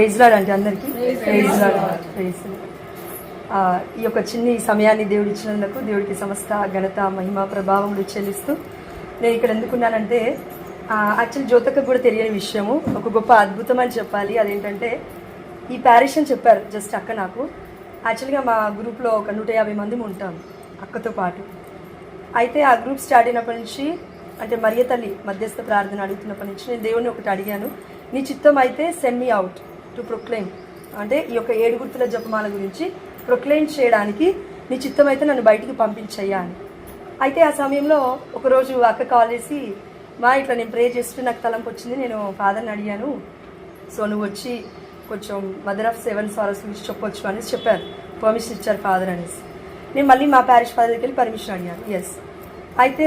Praise lord అంటే అందరికీ praise. Lord praise ఈ యొక్క చిన్ని సమయాన్ని దేవుడు ఇచ్చినందుకు దేవుడికి సమస్త ఘనత మహిమ ప్రభావములు చెల్లిస్తూ నేను ఇక్కడ ఎందుకున్నానంటే యాక్చువల్ జ్యోతకు కూడా తెలియని విషయము. ఒక గొప్ప అద్భుతం అని చెప్పాలి. అదేంటంటే ఈ ప్యారిష్ అని చెప్పారు జస్ట్ అక్క నాకు. యాక్చువల్గా మా గ్రూప్లో ఒక నూట యాభై మంది ఉంటాం అక్కతో పాటు. అయితే ఆ గ్రూప్ స్టార్ట్ అయినప్పటి నుంచి అంటే మరియ తల్లి మధ్యస్థ ప్రార్థన అడుగుతున్నప్పటి నుంచి నేను దేవుడిని ఒకటి అడిగాను. నీ చిత్తం అయితే send me out to proclaim అంటే ఈ యొక్క ఏడు గుర్తుల జపమాల గురించి ప్రొక్లెయిమ్ చేయడానికి నీ చిత్తం అయితే నన్ను బయటికి పంపించయ్యా అని. అయితే ఆ సమయంలో ఒకరోజు అక్క కాల్ చేసి మా ఇట్లా నేను ప్రే చేస్తూ నాకు తలంపు వచ్చింది నేను ఫాదర్ని అడిగాను. సో నువ్వు వచ్చి కొంచెం మదర్ ఆఫ్ సెవెన్ సారస్ గురించి చెప్పొచ్చు అనేసి చెప్పారు. పర్మిషన్ ఇచ్చారు ఫాదర్ అనేసి. నేను మళ్ళీ మా ప్యారిష్ ఫాదర్ వెళ్ళి పర్మిషన్ అడిగాను. ఎస్ అయితే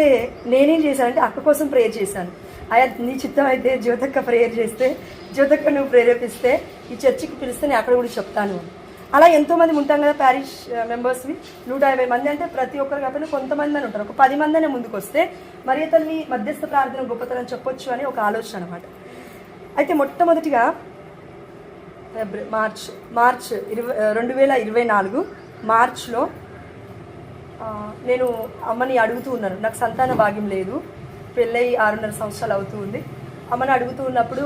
నేనేం చేశానంటే అక్క కోసం ప్రేయర్ చేశాను. అయ్యా నీ చిత్తం అయితే జ్యోతక్క ప్రేయర్ చేస్తే జ్యోతక్క నువ్వు ప్రేరేపిస్తే ఈ చర్చికి పిలిస్తే నేను అక్కడ కూడా చెప్తాను. అలా ఎంతోమంది ఉంటాం కదా ప్యారిష్ మెంబర్స్వి నూట యాభై మంది అంటే ప్రతి ఒక్కరు కాకపోయినా కొంతమంది అని ఉంటారు. ఒక పది మంది అనే ముందుకు వస్తే మరి తల్లి మధ్యస్థ ప్రార్థన గొప్పతనం చెప్పొచ్చు అని ఒక ఆలోచన అనమాట అయితే మొట్టమొదటిగా ఫిబ్రవరి మార్చ్ మార్చ్ ఇరవై రెండు వేల ఇరవై నాలుగు మార్చ్లో నేను అమ్మని అడుగుతూ ఉన్నాను. నాకు సంతాన భాగ్యం లేదు. పెళ్ళై ఆరున్నర సంవత్సరాలు అవుతూ ఉంది. అమ్మని అడుగుతూ ఉన్నప్పుడు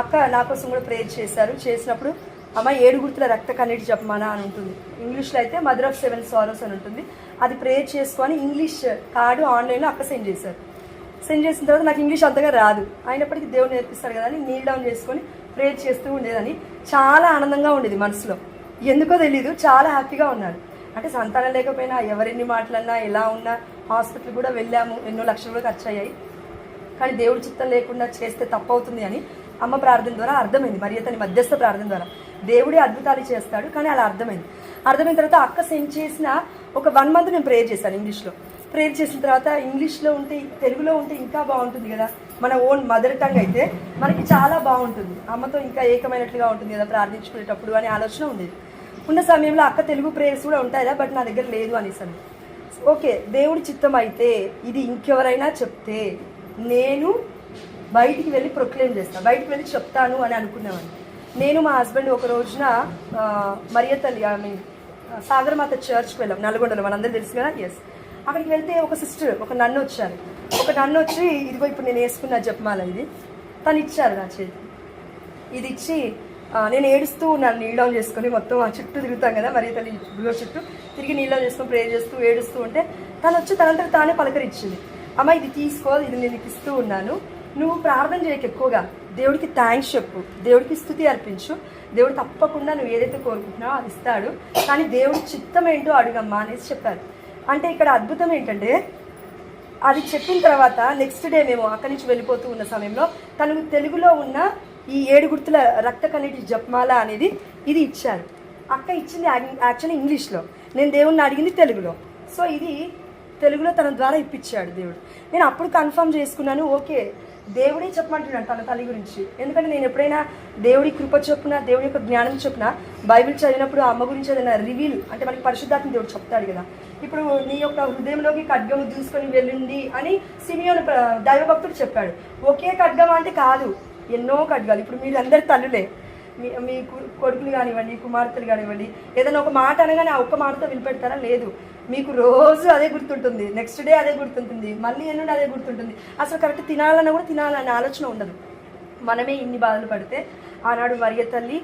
అక్క నా కోసం కూడా ప్రేయర్ చేశారు. చేసినప్పుడు అమ్మ ఏడు గుర్తుల రక్త కన్నీటి చెప్పమానా అని ఉంటుంది. ఇంగ్లీష్లో అయితే మదర్ ఆఫ్ సెవెన్ సారోస్ అని ఉంటుంది. అది ప్రేయర్ చేసుకొని ఇంగ్లీష్ కార్డు ఆన్లైన్లో అక్క సెండ్ చేశారు. సెండ్ చేసిన తర్వాత నాకు ఇంగ్లీష్ అంతగా రాదు. అయినప్పటికీ దేవుడు నేర్పిస్తాడు కదా అని నీల్ డౌన్ చేసుకొని ప్రేయర్ చేస్తూ ఉండేదని చాలా ఆనందంగా ఉండేది మనసులో. ఎందుకో తెలీదు చాలా హ్యాపీగా ఉన్నాను అంటే సంతానం లేకపోయినా ఎవరెన్ని మాట్లాడినా ఎలా ఉన్నా హాస్పిటల్ కూడా వెళ్ళాము. ఎన్నో లక్షలు కూడా ఖర్చు అయ్యాయి కానీ దేవుడి చిత్తం లేకుండా చేస్తే తప్పవుతుంది అని అమ్మ ప్రార్థన ద్వారా అర్థమైంది మరి అతని మధ్యస్థ ప్రార్థన ద్వారా. దేవుడే అద్భుతాలు చేస్తాడు కానీ అలా అర్థమైంది. అర్థమైన తర్వాత అక్క సెండ్ చేసిన ఒక వన్ మంత్ నేను ప్రేయర్ చేశాను ఇంగ్లీష్లో. ప్రేయర్ చేసిన తర్వాత ఇంగ్లీష్లో ఉంటే తెలుగులో ఉంటే ఇంకా బాగుంటుంది కదా. మన ఓన్ మదర్ టంగ్ అయితే మనకి చాలా బాగుంటుంది. అమ్మతో ఇంకా ఏకమైనట్లుగా ఉంటుంది కదా ప్రార్థించుకునేటప్పుడు అనే ఆలోచన ఉండేది ఉన్న సమయంలో అక్క తెలుగు ప్రేయర్స్ కూడా ఉంటాయా బట్ నా దగ్గర లేదు అనేసాను ఓకే దేవుడి చిత్తం అయితే ఇది ఇంకెవరైనా చెప్తే నేను బయటికి వెళ్ళి ప్రొక్లెయిమ్ చేస్తాను బయటికి వెళ్ళి చెప్తాను అని అనుకునేవాడిని నేను మా హస్బెండ్ ఒక రోజున ఆ, మరియ తల్లి ఐ మీన్ సాగరమాత చర్చ్కి వెళ్ళాం. నల్గొండలో మనందరూ తెలుసు కదా? ఎస్ అక్కడికి వెళ్తే ఒక సిస్టర్ ఒక నన్ను వచ్చారు. ఒక నన్ను వచ్చి ఇదిగో ఇప్పుడు నేను వేసుకున్న జపమాల ఇది. తను ఇచ్చారు నా చేతి. ఇది ఇచ్చి నేను ఏడుస్తూ ఉన్నాను నీళ్ళు డౌన్ చేసుకొని మొత్తం ఆ చుట్టూ తిరుగుతాం కదా? మరి తల్లి గుడిలో చుట్టూ తిరిగి నీళ్ళం డౌన్ చేసుకొని చేస్తూ ఏడుస్తూ ఉంటే తను వచ్చి తనంతట తానే పలకరించింది. అమ్మ ఇది తీసుకో ఇది నేను ఇస్తూ ఉన్నాను. నువ్వు ప్రార్థన చేయకు ఎక్కువగా. దేవుడికి థ్యాంక్స్ చెప్పు. దేవుడికి స్థుతి అర్పించు. దేవుడు తప్పకుండా నువ్వు ఏదైతే కోరుకుంటున్నావో అది ఇస్తాడు. కానీ దేవుడి చిత్తం ఏంటో అడుగమ్మా అనేసి చెప్పారు. అంటే ఇక్కడ అద్భుతం ఏంటంటే అది చెప్పిన తర్వాత నెక్స్ట్ డే మేము అక్కడి నుంచి వెళ్ళిపోతూ ఉన్న సమయంలో తను తెలుగులో ఉన్న ఈ ఏడు గుర్తుల రక్త కన్నీటి జపమాల అనేది ఇది ఇచ్చారు. అక్క ఇచ్చింది యాక్చువల్లీ ఇంగ్లీష్లో. నేను దేవుణ్ణి అడిగింది తెలుగులో. సో ఇది తెలుగులో తన ద్వారా ఇప్పించాడు దేవుడు. నేను అప్పుడు కన్ఫర్మ్ చేసుకున్నాను ఓకే. దేవుడే చెప్పమంటున్నాడు తన తల్లి గురించి. ఎందుకంటే నేను ఎప్పుడైనా దేవుడి కృప చొప్పున దేవుడి యొక్క జ్ఞానం చొప్పున బైబిల్ చదివినప్పుడు అమ్మ గురించి ఏదైనా రివీల్ అంటే మనకి పరిశుద్ధాత్మ దేవుడు చెప్తాడు కదా. ఇప్పుడు నీ యొక్క హృదయంలోకి ఖడ్గము తీసుకొని వెళ్ళింది అని సిమియోను దైవభక్తుడు చెప్పాడు. ఒకే ఖడ్గం అంటే కాదు ఎన్నో ఖడ్గాలు. ఇప్పుడు మీరు అందరు తల్లులే. మీ మీ కు- కొడుకులు కానివ్వండి కుమార్తెలు కానివ్వండి ఏదైనా ఒక మాట అనగానే ఆ ఒక్క మాటతో వినిపెడతారా? లేదు. మీకు రోజు అదే గుర్తుంటుంది. నెక్స్ట్ డే అదే గుర్తుంటుంది. మళ్ళీ ఎల్లుండి అదే గుర్తుంటుంది. అసలు కరెక్ట్ తినాలన్నా కూడా తినాలనే ఆలోచన ఉండదు. మనమే ఇన్ని బాధలు పడితే ఆనాడు మరియ తల్లి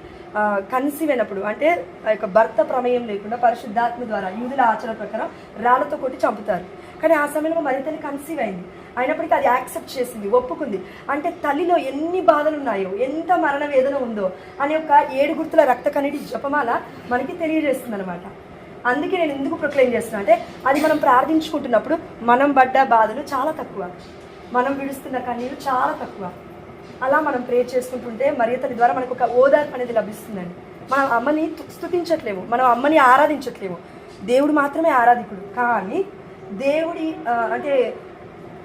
కన్సీవ్ అయినప్పుడు అంటే ఆ యొక్క భర్త ప్రమేయం లేకుండా పరిశుద్ధాత్మ ద్వారా యూదుల ఆచరణ ప్రకారం రాళ్ళతో కొట్టి చంపుతారు. కానీ ఆ సమయంలో మరియ తల్లి కన్సీవ్ అయింది. అయినప్పటికీ అది యాక్సెప్ట్ చేసింది ఒప్పుకుంది. అంటే తల్లిలో ఎన్ని బాధలు ఉన్నాయో ఎంత మరణ వేదన ఉందో అనే ఒక ఏడు గుర్తుల రక్త కన్నిటి జపమాల మనకి తెలియజేస్తుంది అనమాట అందుకే నేను ఎందుకు ప్రొక్లెయిమ్ చేస్తున్నా అంటే అది మనం ప్రార్థించుకుంటున్నప్పుడు మనం పడ్డ బాధలు చాలా తక్కువ. మనం విడుస్తున్న కన్నీరు చాలా తక్కువ. అలా మనం ప్రే చేసుకుంటుంటే మరియతని ద్వారా మనకు ఒక ఓదార్పు అనేది లభిస్తుందండి. మనం అమ్మని తు- మనం అమ్మని ఆరాధించట్లేము. దేవుడు మాత్రమే ఆరాధికుడు. కానీ దేవుడి అంటే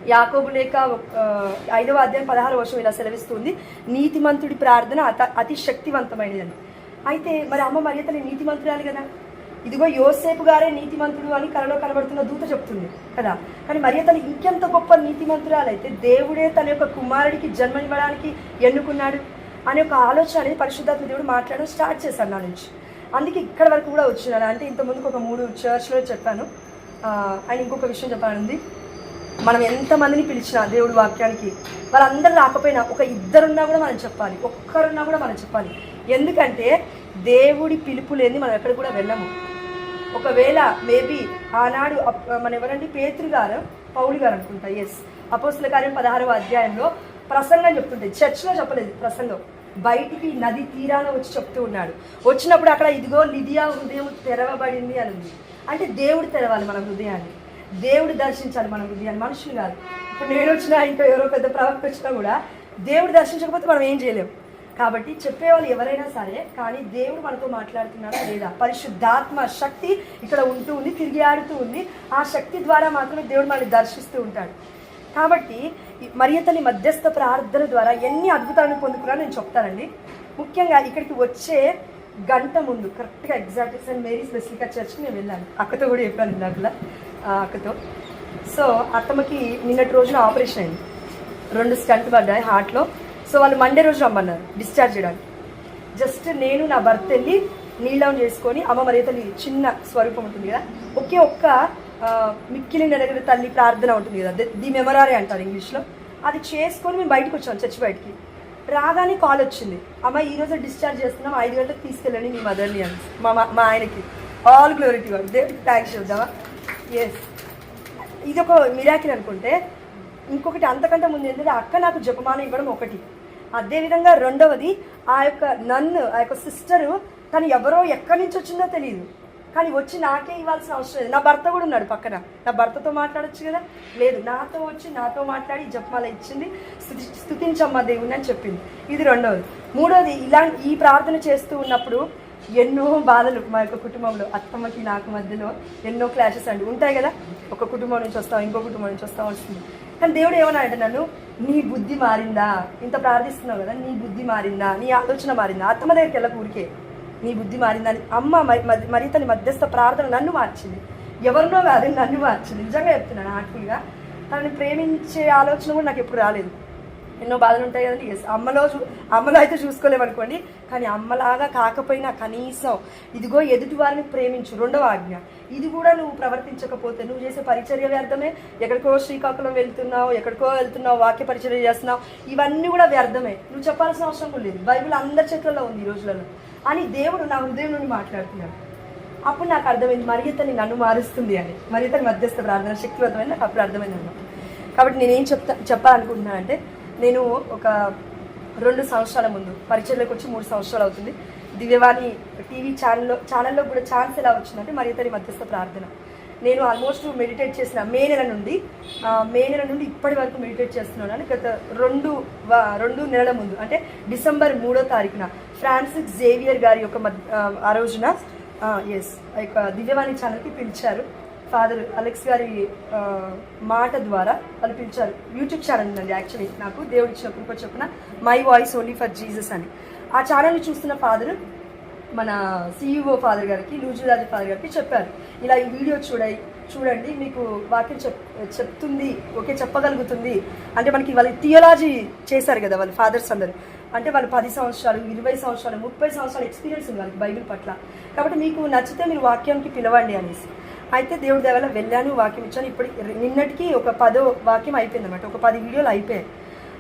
యాకోబు లేక ఐదవ అధ్యాయం పదహారు వర్షం ఇలా సెలవిస్తుంది. నీతిమంతుడి ప్రార్థన అత అతి శక్తివంతమైనది అయితే మరి అమ్మ మరియతని నీతిమంతురాలి కదా? ఇదిగో యోసేపు గారే నీతిమంతుడు అని కలలో కనబడుతున్న దూత చెప్తుంది కదా? కానీ మరి తను ఇంకెంత గొప్ప నీతిమంతురాలైతే దేవుడే తన యొక్క కుమారుడికి జన్మనివ్వడానికి ఎన్నుకున్నాడు అనే ఒక ఆలోచన అనేది పరిశుద్ధాత్మ దేవుడు మాట్లాడడం స్టార్ట్ చేశాను నా నుంచి. అందుకే ఇక్కడ వరకు కూడా వచ్చినాను. అంటే ఇంతకుముందుకు ఒక మూడు చర్చ్లో చెప్పాను. అండ్ ఇంకొక విషయం చెప్పాలండి మనం ఎంతమందిని పిలిచినా దేవుడు వాక్యానికి వాళ్ళందరూ రాకపోయినా ఒక ఇద్దరున్నా కూడా మనం చెప్పాలి. ఒక్కరున్నా కూడా మనం చెప్పాలి. ఎందుకంటే దేవుడి పిలుపు లేని మనం ఎక్కడ కూడా వెళ్ళము. ఒకవేళ మేబీ ఆనాడు అప్- మన ఎవరండి? పేతురు గారు పౌలు గారు అనుకుంటా. ఎస్ అపోస్తుల కార్యం పదహారవ అధ్యాయంలో ప్రసంగం చెప్తుంటే చర్చ్లో చెప్పలేదు ప్రసంగం. బయటికి నది తీరాన వచ్చి చెప్తూ ఉన్నాడు. వచ్చినప్పుడు అక్కడ ఇదిగో లిదియా హృదయం తెరవబడింది అని ఉంది అంటే దేవుడు తెరవాలి మన హృదయాన్ని. దేవుడు దర్శించాలి మన హృదయాన్ని. మనుషులు కాదు. ఇప్పుడు నేను వచ్చినా ఇంకా ఎవరో పెద్ద ప్రవక్త వచ్చినా కూడా దేవుడు దర్శించకపోతే మనం ఏం చేయలేము కాబట్టి చెప్పేవాళ్ళు ఎవరైనా సరే కానీ దేవుడు మనతో మాట్లాడుతున్నాడా లేదా? పరిశుద్ధాత్మ శక్తి ఇక్కడ ఉంటూ ఉంది తిరిగి ఆడుతూ ఉంది. ఆ శక్తి ద్వారా మాత్రమే దేవుడు మనల్ని దర్శిస్తూ ఉంటాడు. కాబట్టి ఈ మధ్యస్థ ప్రార్థన ద్వారా ఎన్ని అద్భుతాలను పొందుకున్నా నేను చెప్తానండి. ముఖ్యంగా ఇక్కడికి వచ్చే గంట ముందు కరెక్ట్గా ఎగ్జాక్ట్ సెయింట్ మేరీస్ బెసిలికా చర్చ్కి నేను వెళ్ళాను. అక్కతో కూడా చెప్పాను ఇందాకలా ఆ అక్కతో. సో అత్తమ్మకి నిన్నటి రోజున ఆపరేషన్ అయింది. రెండు స్టంట్ పడ్డాయి హార్ట్లో. సో వాళ్ళు మండే రోజు రమ్మన్నారు డిశ్చార్జ్ చేయడానికి. జస్ట్ నేను నా భర్త వెళ్ళి నీల్ డౌన్ చేసుకొని అమ్మ మరి తల్లి చిన్న స్వరూపం ఉంటుంది కదా ఒకే ఒక్క ఆ, మిక్కిలి నెరగిన తల్లి ప్రార్థన ఉంటుంది కదా ది- మెమరారే అంటారు ఇంగ్లీష్లో. అది చేసుకొని మేము బయటకు వచ్చాం చర్చి బయటికి. రాగానే కాల్ వచ్చింది. అమ్మ ఈరోజు డిశ్చార్జ్ చేస్తున్నాం ఐదు గంటలకు తీసుకెళ్ళండి మీ మదర్ని అని. మా మా- ఆయనకి. ఆల్ గ్లోరిటీ వాడు దేవుడికి థ్యాంక్స్ చెప్దామా ఎస్ ఇది ఒక మిరాకిల్ అనుకుంటే ఇంకొకటి అంతకంటే ముందు ఏంటంటే అక్క నాకు జపమానం ఇవ్వడం ఒకటి. అదేవిధంగా రెండవది ఆ యొక్క నన్ను ఆ యొక్క సిస్టరు తను ఎవరో ఎక్కడి నుంచి వచ్చిందో తెలియదు కానీ వచ్చి నాకే ఇవ్వాల్సిన అవసరం లేదు. నా భర్త కూడా ఉన్నాడు పక్కన. నా భర్తతో మాట్లాడొచ్చు కదా? లేదు నాతో వచ్చి నాతో మాట్లాడి జపమాల ఇచ్చింది. స్థుతి స్థుతించమ్మా దేవుని అని చెప్పింది. ఇది రెండవది. మూడవది ఇలా ఈ ప్రార్థన చేస్తూ ఉన్నప్పుడు ఎన్నో బాధలు మా యొక్క కుటుంబంలో. అత్తమ్మకి నాకు మధ్యలో ఎన్నో క్లాషెస్ అండి. ఉంటాయి కదా? ఒక కుటుంబం నుంచి వస్తాం ఇంకో కుటుంబం నుంచి వస్తాం వస్తుంది. కానీ దేవుడు ఏమన్నా అంటే నన్ను నీ బుద్ధి మారిందా? ఇంత ప్రార్థిస్తున్నావు కదా నీ బుద్ధి మారిందా? నీ ఆలోచన మారిందా? అత్తమ్మ దగ్గరికి వెళ్ళక ఊరికే. నీ బుద్ధి మారిందా? అని అమ్మ మరి మరి- మరి తన మధ్యస్థ ప్రార్థన నన్ను మార్చింది. ఎవరినో కాదు నన్ను మార్చింది. నిజంగా చెప్తున్నాను హార్ట్ఫుల్గా తనని ప్రేమించే ఆలోచన కూడా నాకు ఎప్పుడు రాలేదు. ఎన్నో బాధలు ఉంటాయి కదండి. ఎస్ అమ్మలో చూ అమ్మలో అయితే చూసుకోలేము అనుకోండి కానీ అమ్మలాగా కాకపోయినా కనీసం ఇదిగో ఎదుటి వారిని ప్రేమించు రెండవ ఆజ్ఞ. ఇది కూడా నువ్వు ప్రవర్తించకపోతే నువ్వు చేసే పరిచర్య వ్యర్థమే? ఎక్కడికో శ్రీకాకుళం వెళ్తున్నావు ఎక్కడికో వెళ్తున్నావు వాక్య పరిచర్య చేస్తున్నావు ఇవన్నీ కూడా వ్యర్థమే. నువ్వు చెప్పాల్సిన అవసరం కూడా లేదు. బైబిల్ అందరి చెట్లలో ఉంది ఈ రోజులలో. అని దేవుడు నా హృదయం నుండి మాట్లాడుతున్నాడు. అప్పుడు నాకు అర్థమైంది మరియతని నన్ను మారుస్తుంది అని. మరియతని మధ్యస్థ ప్రార్థన శక్తివంతమైన నాకు అప్పుడు అర్థమైంది అన్నమాట కాబట్టి నేనేం చెప్తా చెప్పాలనుకుంటున్నానంటే నేను ఒక రెండు సంవత్సరాల ముందు పరిచయలోకి వచ్చి మూడు సంవత్సరాలు అవుతుంది. దివ్యవాణి టీవీ ఛానల్లో ఛానల్లో కూడా ఛాన్స్ ఎలా వచ్చిందంటే మరియతని మధ్యస్థ ప్రార్థన. నేను ఆల్మోస్ట్ మెడిటేట్ చేసిన మే నెల నుండి మే నెల నుండి ఇప్పటి వరకు మెడిటేట్ చేస్తున్నాను అని గత రెండు రెండు నెలల ముందు అంటే డిసెంబర్ మూడో తారీఖున ఫ్రాన్సిస్ జేవియర్ గారి యొక్క మధ్య ఆ, ఆ రోజున ఎస్ ఆ యొక్క దివ్యవాణి ఛానల్కి పిలిచారు. ఫాదర్ అలెక్స్ గారి మాట ద్వారా వాళ్ళు పిలిచారు యూట్యూబ్ ఛానల్ ఉందండి యాక్చువల్లీ నాకు. దేవుడు ఇచ్చిన కృప చొప్పున my voice only for Jesus అని. ఆ ఛానల్ని చూస్తున్న ఫాదర్ మన సిఇఓ ఫాదర్ గారికి లూజురాజు ఫాదర్ గారికి చెప్పారు. ఇలా ఈ వీడియో చూడాయి చూడండి మీకు వాక్యం చెప్ చెప్తుంది ఓకే చెప్పగలుగుతుంది. అంటే మనకి వాళ్ళు థియోలాజీ చేశారు కదా వాళ్ళ ఫాదర్స్ అందరు. అంటే వాళ్ళు పది సంవత్సరాలు ఇరవై సంవత్సరాలు ముప్పై సంవత్సరాలు ఎక్స్పీరియన్స్ ఉంది వాళ్ళకి బైబిల్ పట్ల. కాబట్టి మీకు నచ్చితే మీరు వాక్యానికి పిలవండి అనేసి. అయితే దేవుడి దేవల వెళ్ళాను వాక్యం ఇచ్చాను. ఇప్పుడు నిన్నటికి ఒక పదో వాక్యం అయిపోయింది అనమాట ఒక పది వీడియోలు అయిపోయాయి.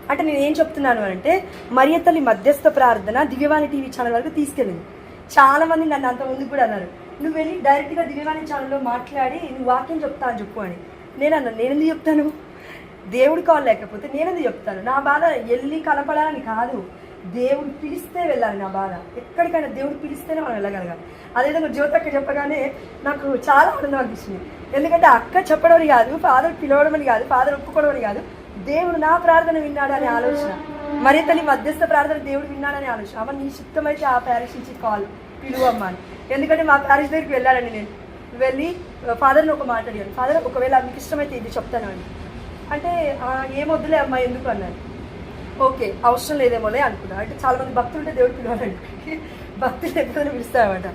అంటే నేను ఏం చెప్తున్నాను అంటే మరియ తల్లి మధ్యస్థ ప్రార్థన దివ్యవాణి టీవీ ఛానల్ వరకు తీసుకెళ్ళింది. చాలా మంది నన్ను అంత ముందు కూడా అన్నారు. నువ్వు వెళ్ళి డైరెక్ట్గా దివ్యవాణి ఛానల్లో మాట్లాడి నువ్వు వాక్యం చెప్తా అని చెప్పు అని. నేను అన్నాను నేను ఎందుకు చెప్తాను? దేవుడి కాల్ లేకపోతే నేను ఎందుకు చెప్తాను? నా బాధ వెళ్ళి కలపడాలని కాదు. దేవుడు పిలిస్తే వెళ్ళాలి నా బాధ. ఎక్కడికైనా దేవుడు పిలిస్తేనే మనం వెళ్ళగలగాలి. అదేవిధంగా జ్యోతక్క చెప్పగానే నాకు చాలా ఆనందం అనిపిస్తుంది ఎందుకంటే అక్క చెప్పడం అని కాదు ఫాదర్ పిలవడం అని కాదు ఫాదర్ ఒప్పుకోవడం అని కాదు దేవుడు నా ప్రార్థన విన్నాడు అనే ఆలోచన. మరి నీ మధ్యస్థ ప్రార్థన దేవుడు విన్నాడనే ఆలోచన. అమ్మ నీ చిత్తమైతే ఆ ప్యారిస్ నుంచి కాల్ పిలువమ్మా అని. ఎందుకంటే మా ప్యారిస్ దగ్గరికి వెళ్ళాలండి నేను. వెళ్ళి ఫాదర్ని ఒక మాట ఫాదర్ ఒకవేళ మీకు ఇష్టమైతే ఇది చెప్తాను అని. అంటే ఏం వద్దులే అమ్మా ఎందుకు అన్నాను ఓకే అవసరం లేదేమోలే అనుకున్నాను అంటే చాలా మంది భక్తులు ఉంటే దేవుడు పిలవాలండి భక్తులు ఎప్పుడైనా పిలుస్తారనమాట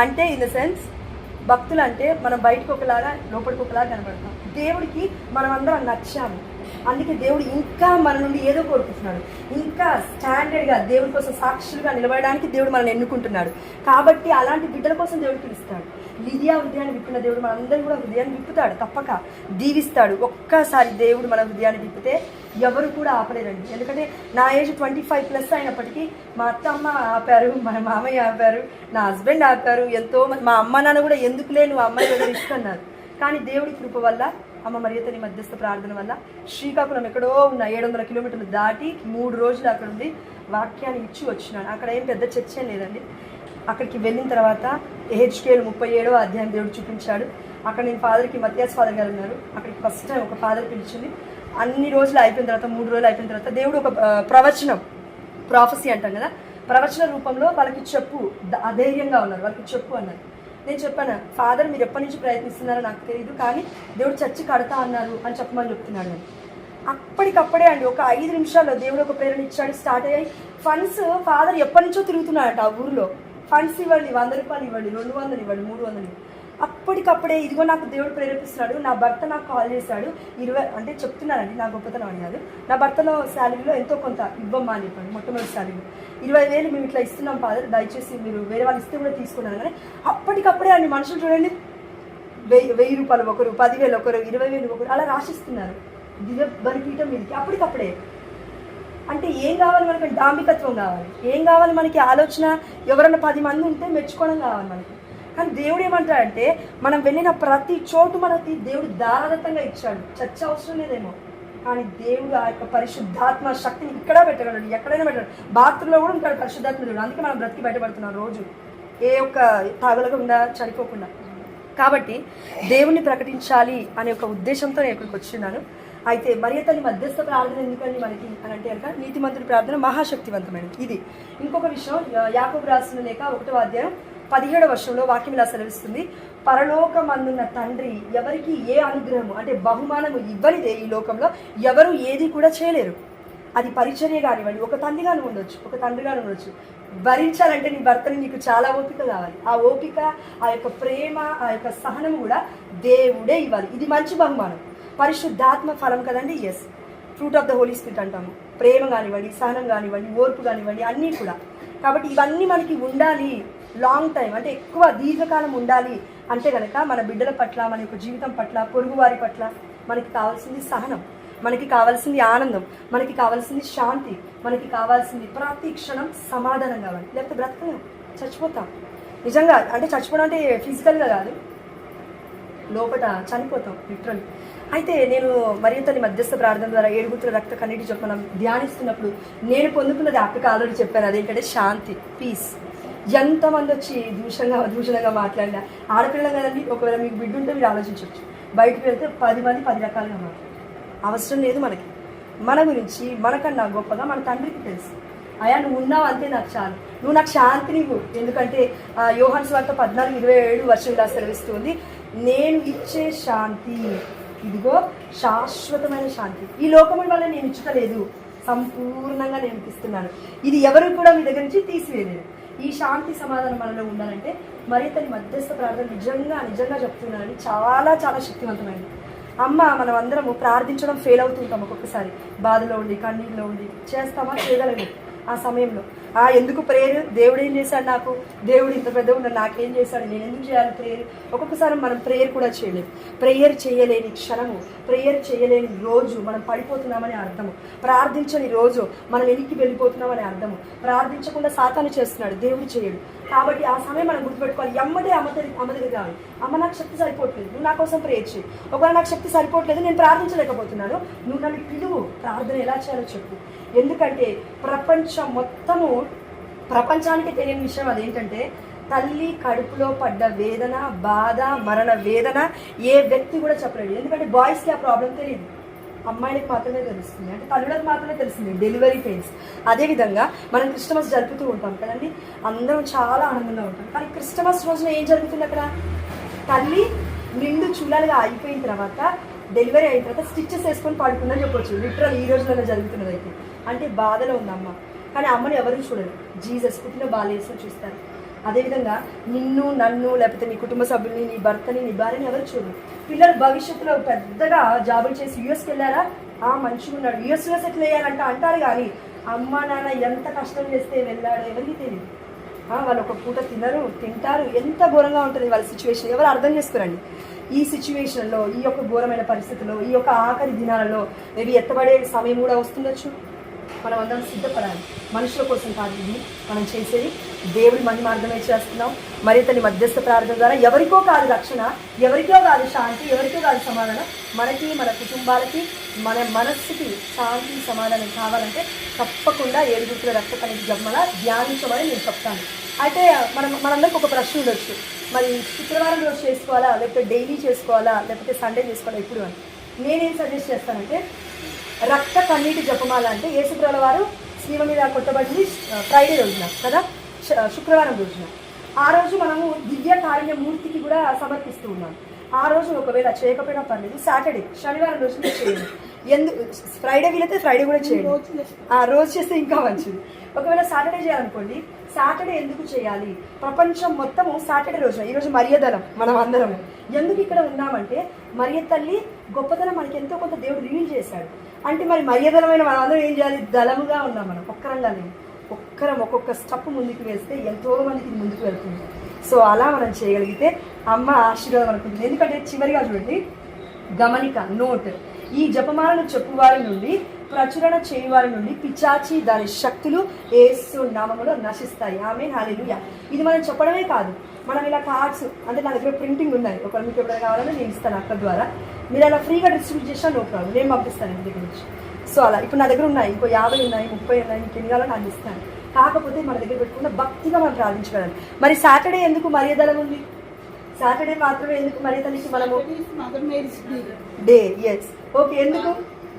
అంటే ఇన్ ద సెన్స్ భక్తులు అంటే మనం బయటకు ఒకలాగా లోపలికి ఒకలాగా కనబడతాం. దేవుడికి మనం అందరం నచ్చాము. అందుకే దేవుడు ఇంకా మన నుండి ఏదో కోరుకుంటున్నాడు. ఇంకా స్టాండర్డ్గా దేవుడి కోసం సాక్షులుగా నిలబడడానికి దేవుడు మనల్ని ఎన్నుకుంటున్నాడు. కాబట్టి అలాంటి బిడ్డల కోసం దేవుడు పిలుస్తాడు. లిదియా హృదయాన్ని విప్పిన దేవుడు మనందరూ కూడా హృదయాన్ని విప్పుతాడు తప్పక దీవిస్తాడు. ఒక్కసారి దేవుడు మన హృదయాన్ని విప్పితే ఎవరు కూడా ఆపలేరండి. ఎందుకంటే నా ఏజ్ ట్వంటీ ఫైవ్ ప్లస్ అయినప్పటికీ మా అత్తమ్మ ఆపారు మా మామయ్య ఆపారు నా హస్బెండ్ ఆపారు ఎంతో మంది మా అమ్మ నాన్న కూడా ఎందుకులే నువ్వు అమ్మాయి దగ్గర ఇస్తున్నారు కానీ దేవుడి కృప వల్ల అమ్మ మరియతని మధ్యస్థ ప్రార్థన వల్ల శ్రీకాకుళం ఎక్కడో ఉన్న ఏడు వందల కిలోమీటర్లు దాటి మూడు రోజులు అక్కడ ఉండి వాక్యాన్ని ఇచ్చి వచ్చినాను అక్కడ ఏం పెద్ద చర్చ లేదండి. అక్కడికి వెళ్ళిన తర్వాత ఏహెచ్కేఎల్ ముప్పై ఏడో అధ్యాయం దేవుడు చూపించాడు. అక్కడ నేను ఫాదర్కి మత్యాస్ ఫాదర్ గారు ఉన్నారు. అక్కడికి ఫస్ట్ టైం ఒక ఫాదర్ పిలిచింది. అన్ని రోజులు అయిపోయిన తర్వాత మూడు రోజులు అయిపోయిన తర్వాత దేవుడు ఒక ప్రవచనం ప్రాఫెసీ అంటాం కదా. ప్రవచన రూపంలో వాళ్ళకి చెప్పు అధైర్యంగా ఉన్నారు. వాళ్ళకి చెప్పు అన్నారు. నేను చెప్పాను ఫాదర్ మీరు ఎప్పటి నుంచి ప్రయత్నిస్తున్నారో నాకు తెలియదు కానీ దేవుడు చర్చి కడతా అన్నారు అని చెప్పమని చెప్తున్నాడు నేను అప్పటికప్పుడే అండి ఒక ఐదు నిమిషాల్లో దేవుడు ఒక ప్రేరణ ఇచ్చాడు స్టార్ట్ అయ్యాయి. ఫండ్స్ ఫాదర్ ఎప్పటి నుంచో తిరుగుతున్నాడట ఆ ఊరిలో. ఫండ్స్ ఇవ్వండి వంద రూపాయలు ఇవ్వండి రెండు వందలు ఇవ్వండి మూడు వందలు ఇవ్వండి. అప్పటికప్పుడే ఇదిగో నాకు దేవుడు ప్రేరేపిస్తున్నాడు నా భర్త నాకు కాల్ చేశాడు ఇరవై అంటే చెప్తున్నానండి నా గొప్పతనం అని కాదు. నా భర్తలో శాలరీలో ఎంతో కొంత ఇవ్వమ్మా అని చెప్పండి మొట్టమొదటి శాలరీలో ఇరవై వేలు మేము ఇట్లా ఇస్తున్నాం ఫాదర్ దయచేసి మీరు వేరే వాళ్ళు ఇస్తే కూడా తీసుకున్నాను కానీ అప్పటికప్పుడే అండి మనుషులు చూడండి వెయ్యి వెయ్యి రూపాయలు ఒకరు పదివేలు ఒకరు ఇరవై వేలు ఒకరు అలా రాసిస్తున్నారు. దివ్య బలిపీఠం మీదకి అప్పటికప్పుడే. అంటే ఏం కావాలి మనకి? డాంబికత్వం కావాలి. ఏం కావాలి మనకి? ఆలోచన. ఎవరన్నా పది మంది ఉంటే మెచ్చుకోవడం కావాలి మనకి. కానీ దేవుడు ఏమంటాడంటే మనం వెళ్ళిన ప్రతి చోటు మనకి దేవుడు దారాదత్తంగా ఇచ్చాడు. చర్చ అవసరం లేదేమో. కానీ దేవుడు ఆ యొక్క పరిశుద్ధాత్మ శక్తిని ఇక్కడ పెట్టగలడు. ఎక్కడైనా పెట్టగలడు. బాత్రూంలో కూడా ఉంటాడు పరిశుద్ధాత్మ దేవుడు. అందుకే మనం బ్రతికి బయటపడుతున్నాం రోజు. ఏ ఒక్క తాగలకుండా చనిపోకుండా. కాబట్టి దేవుణ్ణి ప్రకటించాలి అనే ఒక ఉద్దేశంతో నేను ఇక్కడికి వచ్చిన్నాను అయితే మరియ తల్లి మధ్యస్థ ప్రార్థన ఎందుకండి మనకి అని అంటే కనుక నీతిమంతుడి ప్రార్థన మహాశక్తివంతమైనది. ఇది. ఇంకొక విషయం యాకోబు రాసిన లేక ఒకటో అధ్యాయం పదిహేడవ వర్షంలో వాక్యం ఇలా సెలవిస్తుంది. పరలోకమందున్న తండ్రి ఎవరికి ఏ అనుగ్రహము అంటే బహుమానము ఇవ్వనిదే ఈ లోకంలో ఎవరు ఏది కూడా చేయలేరు. అది పరిచర్య కానివ్వండి ఒక తండ్రిగాను ఉండొచ్చు ఒక తండ్రిగాను ఉండొచ్చు. భరించాలంటే నీ భర్తని నీకు చాలా ఓపిక కావాలి. ఆ ఓపిక ఆ యొక్క ప్రేమ ఆ యొక్క సహనం కూడా దేవుడే ఇవ్వాలి. ఇది మంచి బహుమానం. పరిశుద్ధాత్మ ఫలం కదండి? Yes fruit of the holy spirit అంటాము. ప్రేమ కానివ్వండి సహనం కానివ్వండి ఓర్పు కానివ్వండి అన్నీ కూడా. కాబట్టి ఇవన్నీ మనకి ఉండాలి లాంగ్ టైం అంటే ఎక్కువ దీర్ఘకాలం ఉండాలి అంటే కనుక మన బిడ్డల పట్ల మన యొక్క జీవితం పట్ల పొరుగు వారి పట్ల మనకి కావాల్సింది సహనం మనకి కావాల్సింది ఆనందం మనకి కావాల్సింది శాంతి మనకి కావాల్సింది ప్రతి క్షణం సమాధానం కావాలి. లేకపోతే బ్రతకలేం. చచ్చిపోతాం. నిజంగా అంటే చచ్చిపోవడం అంటే ఫిజికల్గా కాదు. లోపల చనిపోతాం లిటరల్ అయితే నేను మరియు తల్లి మధ్యస్థ ప్రార్థన ద్వారా ఏడుగుతుల రక్త కన్నీటి చొప్పున మనం ధ్యానిస్తున్నప్పుడు నేను పొందుకున్నది అక్కడికి ఆల్రెడీ చెప్పాను అదేంటంటే శాంతి పీస్ ఎంతమంది వచ్చి దూషంగా దూషణంగా మాట్లాడినా ఆడపిల్ల కదండి ఒకవేళ మీకు బిడ్డ ఉంటే మీరు ఆలోచించవచ్చు. బయటకు వెళ్తే పది మంది పది రకాలుగా మాట్లాడారు అవసరం లేదు మనకి. మన గురించి మనకన్నా గొప్పగా మన తండ్రికి తెలుసు. అయా నువ్వు ఉన్నావు అంతే నాకు చాలు. నువ్వు నాకు శాంతిని ఇవ్వు ఎందుకంటే ఆ, యోహాను స్వార్థ పద్నాలుగు ఇరవై ఏడు వర్షం ఇలా సెలవిస్తుంది నేను ఇచ్చే శాంతి. ఇదిగో శాశ్వతమైన శాంతి. ఈ లోకముల వల్ల నేను ఇచ్చటలేదు. సంపూర్ణంగా నేను ఇస్తున్నాను ఇది ఎవరు కూడా మీ దగ్గర నుంచి తీసివేయలేదు. ఈ శాంతి సమాధానం మనలో ఉండాలంటే మరి తన మధ్యస్థ ప్రార్థన నిజంగా నిజంగా చెప్తున్నానని చాలా చాలా శక్తివంతమైనది. అమ్మ మనం అందరము ప్రార్థించడం ఫెయిల్ అవుతుంటాం ఒక్కొక్కసారి. బాధలో ఉండి కన్నీళ్ళలో ఉండి. చేస్తామా? చేయగలము ఆ సమయంలో. ఆ ఎందుకు ప్రేయర్? దేవుడు ఏం చేశాడు నాకు? దేవుడు ఇంత పెద్ద ఉన్నాడు నాకేం చేశాడు? నేను ఎందుకు చేయాలి ప్రేయర్? ఒక్కొక్కసారి మనం ప్రేయర్ కూడా చేయలేము. ప్రేయర్ చేయలేని క్షణము ప్రేయర్ చేయలేని రోజు మనం పడిపోతున్నామని అర్థము. ప్రార్థించని రోజు మనం వెనక్కి వెళ్ళిపోతున్నామని అర్థము. ప్రార్థించకుండా సాతాను చేస్తున్నాడు దేవుడు చేయడు. కాబట్టి ఆ సమయం మనం గుర్తుపెట్టుకోవాలి. ఎమ్మడే అమ్మ దగ్గర అమ్మ కావాలి అమ్మ నాకు శక్తి సరిపోవట్లేదు. నువ్వు నా కోసం ప్రేయర్ చేయి. ఒకవేళ నాకు శక్తి సరిపోవట్లేదు నేను ప్రార్థించలేకపోతున్నాను. నువ్వు నన్ను పిలువు. ప్రార్థన ఎలా చేయాలో చెప్పు. ఎందుకంటే ప్రపంచం మొత్తము ప్రపంచానికి తెలియని విషయం అదేంటంటే తల్లి కడుపులో పడ్డ వేదన బాధ మరణ వేదన ఏ వ్యక్తి కూడా చెప్పలేడు. ఎందుకంటే బాయ్స్కి ఆ ప్రాబ్లం తెలియదు అమ్మాయిలకు మాత్రమే తెలుస్తుంది. అంటే తల్లులకు మాత్రమే తెలుస్తుంది. డెలివరీ పెయిన్స్ అదేవిధంగా మనం క్రిస్టమస్ జరుపుతూ ఉంటాం కదండి. అందరం చాలా ఆనందంగా ఉంటాం. కానీ క్రిస్టమస్ రోజున ఏం జరుగుతుంది అక్కడ? తల్లి నిండు చూడాలిగా అయిపోయిన తర్వాత డెలివరీ అయిన తర్వాత స్టిచ్చెస్ వేసుకొని పడుకుందని చెప్పొచ్చు. లిటరల్ ఈ రోజులలో జరుగుతున్నది అయితే అంటే బాధలో ఉంది అమ్మ కానీ అమ్మని ఎవరు చూడరు. జీసస్ పుట్టిన బాలేసం చూస్తారు. అదేవిధంగా నిన్ను నన్ను లేకపోతే నీ కుటుంబ సభ్యుల్ని నీ భర్తని నీ భార్యని ఎవరు చూడరు. పిల్లలు భవిష్యత్తులో పెద్దగా జాబులు చేసి యూఎస్కి వెళ్ళారా? ఆ మంచిగా ఉన్నాడు. యుఎస్లో సెటిల్ అయ్యారంట అంటారు కానీ అమ్మ నాన్న ఎంత కష్టం చేస్తే వెళ్ళాడో ఎవరికి తెలియదు వాళ్ళు ఒక పూట తినరు తింటారు. ఎంత ఘోరంగా ఉంటుంది వాళ్ళ సిచ్యువేషన్ ఎవరు అర్థం చేసుకోరండి. ఈ సిచ్యువేషన్లో ఈ యొక్క ఘోరమైన పరిస్థితుల్లో ఈ యొక్క ఆఖరి దినాలలో మేబీ ఎత్తబడే సమయం కూడా వస్తుండొచ్చు. మనం అందరం సిద్ధపడాలి. మనుషుల కోసం కాదు ఇది. మనం చేసేది దేవుడి మార్గమే చేస్తున్నాం. మరి తన మధ్యస్థ ప్రార్థన ద్వారా ఎవరికో కాదు రక్షణ ఎవరికో కాదు శాంతి ఎవరికో కాదు సమాధానం. మనకి మన కుటుంబాలకి మన మనస్సుకి శాంతి సమాధానం కావాలంటే తప్పకుండా ఏడుగుతుల రక్త కణితి జన్మల ధ్యానించమని నేను చెప్తాను. అయితే మనం మనందరికి ఒక ప్రశ్న ఉండొచ్చు. మరి శుక్రవారం రోజు చేసుకోవాలా? లేకపోతే డైలీ చేసుకోవాలా? లేకపోతే సండే చేసుకోవాలా? ఎప్పుడు అని. నేనేం సజెస్ట్ చేస్తానంటే రక్త కన్నీటి జపమాల అంటే యేసుప్రభుల వారు శివ మీద కొట్టబడింది ఫ్రైడే రోజున కదా? శుక్రవారం రోజున. ఆ రోజు మనము దివ్య కార్య మూర్తికి కూడా సమర్పిస్తూ ఉన్నాం. ఆ రోజు ఒకవేళ చేయకపోయినా పర్లేదు సాటర్డే శనివారం రోజు చేయండి. ఎందుకు ఫ్రైడే వీలైతే ఫ్రైడే కూడా చేయండి. ఆ రోజు చేస్తే ఇంకా మంచిది. ఒకవేళ సాటర్డే చేయాలనుకోండి సాటర్డే ఎందుకు చేయాలి? ప్రపంచం మొత్తము సాటర్డే రోజున ఈరోజు మర్యాదలం మనం అందరం ఎందుకు ఇక్కడ ఉన్నామంటే మరియ తల్లి గొప్పతనం మనకి ఎంతో కొంత దేవుడు రివీల్ చేశాడు. అంటే మరి మర్యాదలమైన మనం ఏం చేయాలి? దళముగా ఉన్నాం మనం ఒక్కరంగానే ఒక్కరం ఒక్కొక్క స్టెప్ ముందుకు వేస్తే ఎంతో మందికి ముందుకు వెళ్తుంది. సో అలా మనం చేయగలిగితే అమ్మ ఆశీర్వాదం అనుకుంటుంది. ఎందుకంటే చివరిగా చూడండి గమనిక నోట్. ఈ జపమాలను చెప్పువారి నుండి ప్రచురణ చేయువారి నుండి పిచాచి దాని శక్తులు ఏసు నామములో నశిస్తాయి. ఆమె హాలేలుయ ఇది మనం చెప్పడమే కాదు. మనం ఇలా కార్డ్స్ అంటే నా దగ్గర ప్రింటింగ్ ఉన్నాయి ఒకవేళ మీకు ఎప్పుడైనా కావాలని నేను ఇస్తాను అక్కడ ద్వారా. మీరు అలా ఫ్రీగా డిస్ట్రిబ్యూట్ చేసినా నో ప్రాబ్లం. నేను పంపిస్తాను ఇంటి దగ్గర నుంచి. సో అలా ఇప్పుడు నా దగ్గర ఉన్నాయి. ఇంకో యాభై ఉన్నాయి ముప్పై ఉన్నాయి మీకు ఎన్ని కావాలో నాకు ఇస్తాను. కాకపోతే మన దగ్గర పెట్టుకున్న భక్తిగా మనం ప్రార్థించగలం మరి సాటర్డే ఎందుకు మర్యాదలం ఉంది? సాటర్డే మాత్రమే ఎందుకు మర్యాదలకి మనము డే ఎస్ ఓకే ఎందుకు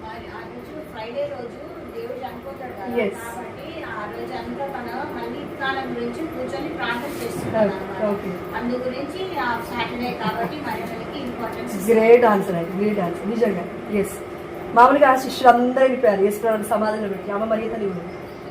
మరి ఆ రోజు ఫ్రైడే రోజు దేవుడు చనిపోతాడు కదా Yes. కాబట్టి ఆ రోజు అంతా మన మళ్ళీ కాలం గురించి కూర్చొని ప్రార్థన చేస్తున్నాం Okay. అందు గురించి ఆ సాటర్డే కాబట్టి మహిళలకి ఇంపార్టెన్స్ గ్రేట్ ఆన్సర్ అది గ్రేట్ ఆన్సర్ నిజంగా. ఎస్ మామూలుగా ఆ శిష్యులు అందరూ వెళ్ళిపోయారు. యేసు ప్రభువుని సమాధానం పెట్టి. అమ్మ మరియ తల్లి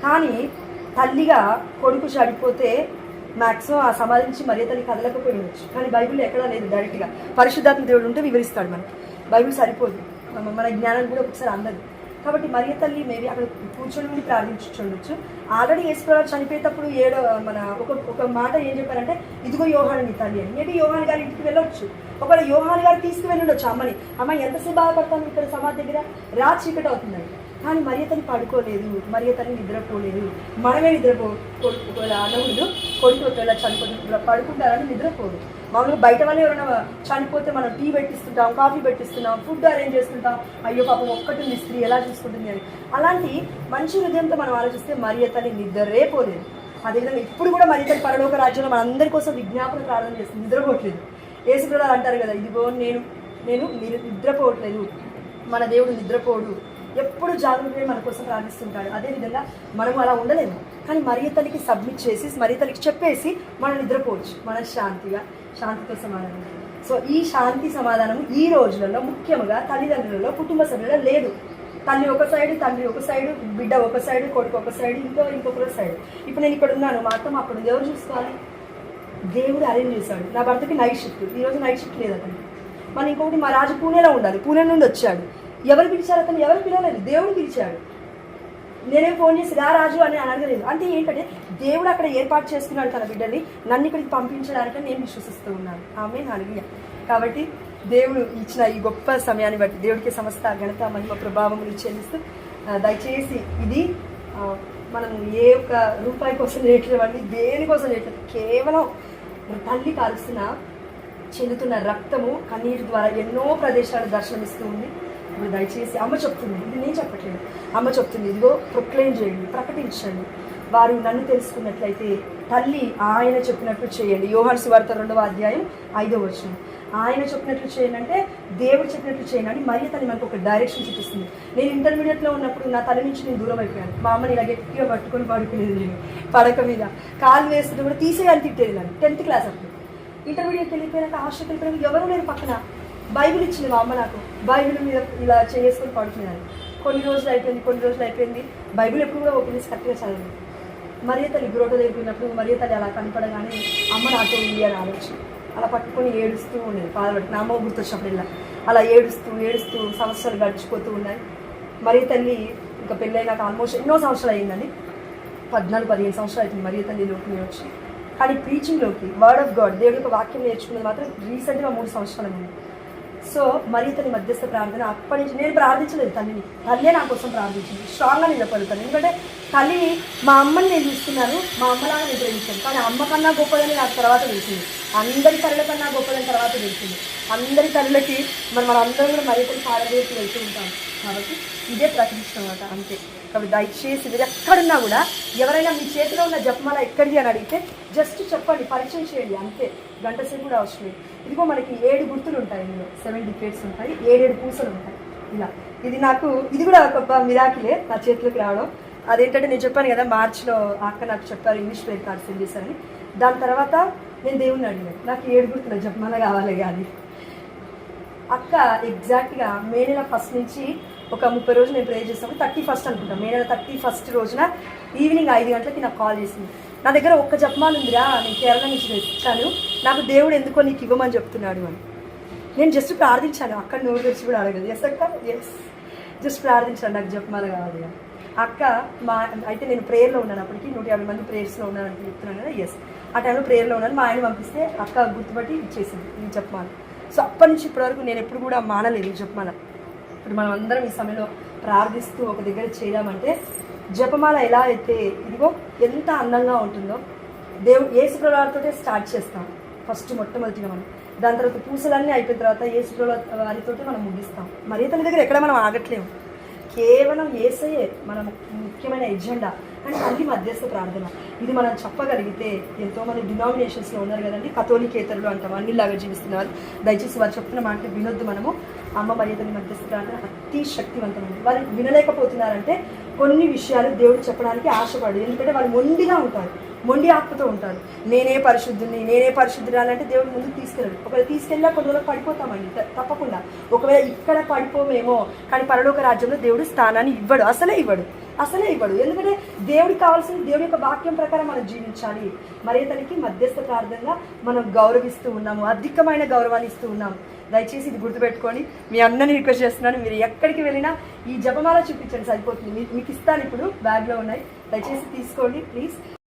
కానీ తల్లిగా కొడుకు చడిపోతే మ్యాక్సిమం ఆ సమాధి నుంచి మరియ తల్లి కదలకపోయి ఉండొచ్చు. కానీ బైబిల్ ఎక్కడా లేదు డైరెక్ట్గా. పరిశుద్ధాత్మ దేవుడు ఉంటే వివరిస్తాడు మనకి. బైబిల్ సరిపోదు. మన- మన జ్ఞానం కూడా ఒకసారి అందదు. కాబట్టి మరియ తల్లి మేబీ అక్కడ కూర్చొని ఉండి ప్రార్థించుండొచ్చు ఆల్రెడీ యేసుప్రభు చనిపోయేటప్పుడు ఏడో మన ఒక ఒక మాట ఏం చెప్పారంటే ఇదిగో యోహాను నీ తల్లి అని. మేబీ యోహాన్ గారి ఇంటికి వెళ్ళొచ్చు. ఒకవేళ యోహాన్ గారు తీసుకువెళ్ళి ఉండొచ్చు అమ్మని అమ్మ ఎంతసేపు బాధపడతాను ఇక్కడ సమాధి దగ్గర? రా చీకటి అవుతుందని. కానీ మరి అతను పడుకోలేదు మరి అతను నిద్రపోలేదు. మనమే నిద్రపో కొడుకు ఒకవేళ అనవుడు కొడుకు ఒకవేళ చనిపోతే పడుకుంటారని నిద్రపోదు. మామూలుగా బయట వాళ్ళు ఎవరైనా చనిపోతే మనం టీ పెట్టిస్తుంటాం కాఫీ పెట్టిస్తున్నాం ఫుడ్ అరేంజ్ చేస్తుంటాం. అయ్యో పాపం ఒక్కటి స్త్రీ ఎలా చూసుకుంటుంది అని. అలాంటి మంచి హృదయంతో మనం ఆలోచిస్తే మరి అతని నిద్రే పోలేదు. అదేవిధంగా ఇప్పుడు కూడా మరి తల్లి పరలోక రాజ్యంలో మనందరి కోసం విజ్ఞాపన ప్రారంభం చేస్తుంది నిద్రపోవట్లేదు. ఏసుకురాలు అంటారు కదా ఇదిగో నేను నేను మీరు నిద్రపోవట్లేదు. మన దేవుడు నిద్రపోడు. ఎప్పుడు జాగ్రత్తగా మన కోసం ప్రార్థిస్తుంటాడు. అదేవిధంగా మనం అలా ఉండలేము. కానీ మరియ తల్లికి సబ్మిట్ చేసి మరియ తల్లికి చెప్పేసి మనం నిద్రపోవచ్చు. మన శాంతిగా శాంతితో సమాధానం. సో ఈ శాంతి సమాధానం ఈ రోజులలో ముఖ్యంగా తల్లిదండ్రులలో కుటుంబ సభ్యులలో లేదు. తల్లి ఒక సైడ్ తండ్రి ఒక సైడ్ బిడ్డ ఒక సైడ్ కొడుకు ఒక సైడ్ ఇంకో ఇంకొక సైడ్ ఇప్పుడు నేను ఇక్కడ ఉన్నాను మా అప్పుడు ఎవరు చూసుకోవాలి? దేవుడు అరేంజ్ చేశాడు. నా భర్తకి నైట్ షిఫ్ట్ ఈరోజు నైట్ షిఫ్ట్ లేదు అతను మన ఇంకొకటి మా రాజు పూణేలో ఉండాలి. పూణే నుండి వచ్చాడు. ఎవరు పిలిచారు అతను? ఎవరు పిలవలేదు? దేవుడు పిలిచాడు. నేనేం ఫోన్ చేసి రా రాజు అని అడగలేదు అంటే ఏంటంటే దేవుడు అక్కడ ఏర్పాటు చేసుకున్నాడు తన బిడ్డని నన్ను ఇక్కడికి పంపించడానికి నేను విశ్వసిస్తూ ఉన్నాను. ఆమె అడిగియ కాబట్టి దేవుడు ఇచ్చిన ఈ గొప్ప సమయాన్ని బట్టి దేవుడికి సమస్త ఘనత మహిమ ప్రభావములు చెల్లిస్తూ దయచేసి ఇది మనం ఏ ఒక్క రూపాయి కోసం చేయట్లేవండి దేనికోసం చేయట్లేదు కేవలం తల్లి కాల్సిన చెందుతున్న రక్తము కన్నీటి ద్వారా ఎన్నో ప్రదేశాలు దర్శనమిస్తూ ఉంది. ఇప్పుడు దయచేసి అమ్మ చెప్తుంది. ఇది నేను చెప్పట్లేదు. అమ్మ చెప్తుంది. ఇదిగో ప్రొక్లెయిన్ చేయండి ప్రకటించండి. వారు నన్ను తెలుసుకున్నట్లయితే తల్లి ఆయన చెప్పినట్లు చేయండి. యోహన్ సువార్త రెండవ అధ్యాయం ఐదవ వచనం. ఆయన చెప్పినట్లు చేయండి అంటే దేవుడు చెప్పినట్లు చేయండి అని మరి తల్లి మనకు ఒక డైరెక్షన్ చూపిస్తుంది. నేను ఇంటర్మీడియట్లో ఉన్నప్పుడు నా తల్లి నుంచి నేను దూరం అయిపోయాను. మా అమ్మని ఇలా గట్టిగా పట్టుకొని పడుకునేది నేను పడక మీద కాలు వేస్తుంటే కూడా తీసేయాలి తిట్టేది నన్ను టెన్త్ క్లాస్ అప్పుడు. ఇంటర్మీడియట్కి వెళ్ళిపోయాక హాస్టల్కి వెళ్ళిపోయాక ఎవరు లేరు పక్కన? బైబిల్ ఇచ్చింది మా అమ్మ నాకు. బైబిల్ మీద ఇలా చేసుకొని పడుతున్నాను కొన్ని రోజులు అయిపోయింది కొన్ని రోజులు అయిపోయింది. బైబిల్ ఎప్పుడు కూడా ఓపెన్ చేసి కరెక్ట్గా చదవదు మరియ తల్లి గ్రోట దగ్గరినప్పుడు మరియ తల్లి అలా కనపడగానే అమ్మ నాతో ఉంది అని ఆలోచన అలా పట్టుకొని ఏడుస్తూ ఉండేది బాధపడి నా అమ్మ గుర్తొచ్చినప్పుడు ఇలా అలా ఏడుస్తూ ఏడుస్తూ సంవత్సరాలు గడిచిపోతూ ఉన్నాయి. మరియ తల్లి ఇంకా పెళ్ళైనాక ఆల్మోస్ట్ ఎన్నో సంవత్సరాలు అయిందండి పద్నాలుగు పదిహేను సంవత్సరాలు అవుతుంది మరియ తల్లిలోకి నేను వచ్చి. కానీ ప్రీచింగ్లోకి వర్డ్ ఆఫ్ గాడ్ దేవుడి యొక్క వాక్యం నేర్చుకున్నది మాత్రం రీసెంట్గా మూడు సంవత్సరాలు ఉంది సో మరి ఇతని మధ్యస్థ ప్రార్థన అప్పటి నుంచి నేను ప్రార్థించలేదు తల్లిని. తల్లే నా కోసం ప్రార్థించింది. స్ట్రాంగ్గా నిలబడతాను. ఎందుకంటే తల్లిని మా అమ్మని నేను చూస్తున్నాను. మా అమ్మలాగా నేను ప్రేమించాను కానీ అమ్మ కన్నా గొప్పదని నాకు తర్వాత తెలిసింది. అందరి తల్లి కన్నా గొప్పదని తర్వాత తెలిసింది. అందరి తల్లులకి మరి మన అందరం కూడా మరి కొన్ని వెళ్తూ ఉంటాం. కాబట్టి ఇదే ప్రకటించడం అనమాట అంతే. కాబట్టి దయచేసి మీరు ఎక్కడున్నా కూడా ఎవరైనా మీ చేతిలో ఉన్న జపమాల ఎక్కడిది అని అడిగితే జస్ట్ చెప్పండి పరిచయం చేయండి అంతే. గంట సేపు కూడా అవసరం లేదు. ఇదిగో మనకి ఏడు గుర్తులు ఉంటాయి ఇందులో. సెవెన్ డికేట్స్ ఉంటాయి ఏడేడు పూసలు ఉంటాయి. ఇలా. ఇది నాకు ఇది కూడా ఒక మిరాకిలే నా చేతిలోకి రావడం. అదేంటంటే నేను చెప్పాను కదా మార్చిలో అక్క నాకు చెప్పారు ఇంగ్లీష్ పేరు కార్డ్ సెండ్ చేశారని. దాని తర్వాత నేను దేవుణ్ణి అడిగాను. నాకు ఏడు గుర్తులు జపమాల కావాలి కానీ. అక్క ఎగ్జాక్ట్గా మే నెల ఫస్ట్ నుంచి ఒక ముప్పై రోజులు నేను ప్రేయర్ చేస్తాను. థర్టీ ఫస్ట్ అనుకుంటా. మే నెల థర్టీ ఫస్ట్ రోజున ఈవినింగ్ ఐదు గంటలకి నాకు కాల్ చేసింది. నా దగ్గర ఒక్క జపమాలు ఉందిరా నేను కేరళ నుంచి తెచ్చాను. నాకు దేవుడు ఎందుకో నీకు ఇవ్వమని చెప్తున్నాడు అని. నేను జస్ట్ ప్రార్థించాను. అక్కడ నోరు తెచ్చి కూడా అడగదు ఎస్ అక్క? ఎస్ జస్ట్ ప్రార్థించాను నాకు జపమాల కావాలి అని. అక్క మా అయితే నేను ప్రేయర్లో ఉన్నాను అప్పటికి. నూట యాభై మంది ప్రేయర్స్లో ఉన్నాను అని చెప్తున్నాను కదా? ఎస్ ఆ టైంలో ప్రేయర్లో ఉన్నాను. మా ఆయన పంపిస్తే అక్క గుర్తుపట్టి ఇచ్చేసింది నేను చెప్పమాను సో అప్పటి నుంచి ఇప్పటివరకు నేను ఎప్పుడు కూడా మానలేదు జపమాల. ఇప్పుడు మనం అందరం ఈ సమయంలో ప్రార్థిస్తూ ఒక దగ్గర చేయడామంటే జపమాల ఎలా అయితే ఇదిగో ఎంత అందంగా ఉంటుందో దేవుడు ఏసు స్టార్ట్ చేస్తాం. ఫస్ట్ మొట్టమొదటిగా మనం. దాని తర్వాత పూసలన్నీ అయిపోయిన తర్వాత ఏసు ప్రభు మనం ముగిస్తాం. మరి తన దగ్గర ఎక్కడ మనం ఆగట్లేము. కేవలం ఏసయే మన ముఖ్యమైన ఎజెండా. అండ్ తల్లి మధ్యస్థ ప్రార్థన. ఇది మనం చెప్పగలిగితే ఎంతోమంది డినామినేషన్స్లో ఉన్నారు కదండి కథోలికేతరులు అంటాం అన్నిలాగా జీవిస్తున్నారు. దయచేసి వారు చెప్తున్న మాట వినొద్దు మనము. అమ్మ మర్యాదని మధ్యస్థ ప్రార్థన అతి శక్తివంతమైనది. వారు వినలేకపోతున్నారంటే కొన్ని విషయాలు దేవుడు చెప్పడానికి ఆశపడు ఎందుకంటే వాళ్ళు మొండిగా ఉంటారు. మొండి ఆత్మతో ఉంటాను నేనే పరిశుద్ధుని నేనే పరిశుద్ధురాలంటే దేవుడు ముందుకు తీసుకెళ్ళడు. ఒకవేళ తీసుకెళ్ళినా కొన్ని రోజులు పడిపోతామండి తప్పకుండా. ఒకవేళ ఇక్కడ పడిపోమేమో కానీ పరలోక రాజ్యంలో దేవుడు స్థానాన్ని ఇవ్వడు అసలే ఇవ్వడు అసలే ఇవ్వడు. ఎందుకంటే దేవుడికి కావాల్సింది దేవుడి యొక్క వాక్యం ప్రకారం మనం జీవించాలి. మరి తనకి మధ్యస్థ ప్రార్థనగా మనం గౌరవిస్తూ ఉన్నాము అధికమైన గౌరవాన్ని ఇస్తూ ఉన్నాము. దయచేసి ఇది గుర్తుపెట్టుకొని మీ అందరినీ రిక్వెస్ట్ చేస్తున్నాను మీరు ఎక్కడికి వెళ్ళినా ఈ జపమాల చూపించండి సరిపోతుంది. మీకు ఇస్తాను ఇప్పుడు బ్యాగ్లో ఉన్నాయి. దయచేసి తీసుకోండి ప్లీజ్.